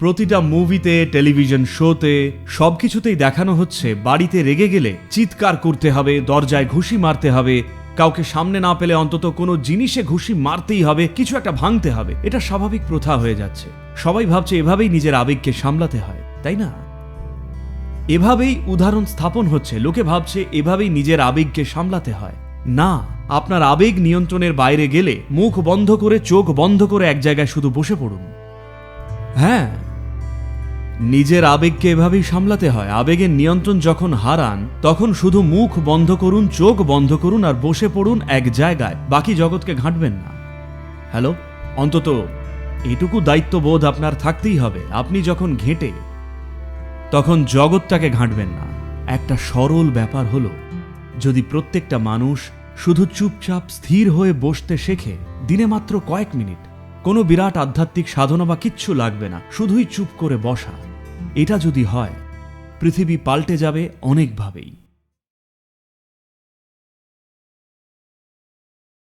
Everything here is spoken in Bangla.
প্রতিটা মুভিতে, টেলিভিশন শোতে, সবকিছুতেই দেখানো হচ্ছে, বাড়িতে রেগে গেলে চিৎকার করতে হবে, দরজায় ঘুষি মারতে হবে, কাউকে সামনে না পেলে অন্তত কোনো জিনিসে ঘুষি মারতেই হবে, কিছু একটা ভাঙতে হবে। এটা স্বাভাবিক প্রথা হয়ে যাচ্ছে। সবাই ভাবছে এভাবেই নিজের আবেগকে সামলাতে হয়, তাই না? এভাবেই উদাহরণ স্থাপন হচ্ছে, লোকে ভাবছে এভাবেই নিজের আবেগকে সামলাতে হয়। না, আপনার আবেগ নিয়ন্ত্রণের বাইরে গেলে মুখ বন্ধ করে, চোখ বন্ধ করে এক জায়গায় শুধু বসে পড়ুন। হ্যাঁ নিজের আবেগকে এভাবেই সামলাতে হয়। আবেগের নিয়ন্ত্রণ যখন হারান, তখন শুধু মুখ বন্ধ করুন, চোখ বন্ধ করুন আর বসে পড়ুন এক জায়গায়। বাকি জগৎকে ঘাঁটবেন না। হ্যালো? অন্তত এটুকু দায়িত্ববোধ আপনার থাকতেই হবে। আপনি যখন ঘেঁটে, তখন জগৎটাকে ঘাঁটবেন না। একটা সরল ব্যাপার হলো, যদি প্রত্যেকটা মানুষ শুধু চুপচাপ স্থির হয়ে বসতে শেখে, দিনে মাত্র কয়েক মিনিট। কোনো বিরাট আধ্যাত্মিক সাধনা বা কিচ্ছু লাগবে না, শুধুই চুপ করে বসা। এটা যদি হয়, পৃথিবী পাল্টে যাবে অনেকভাবেই।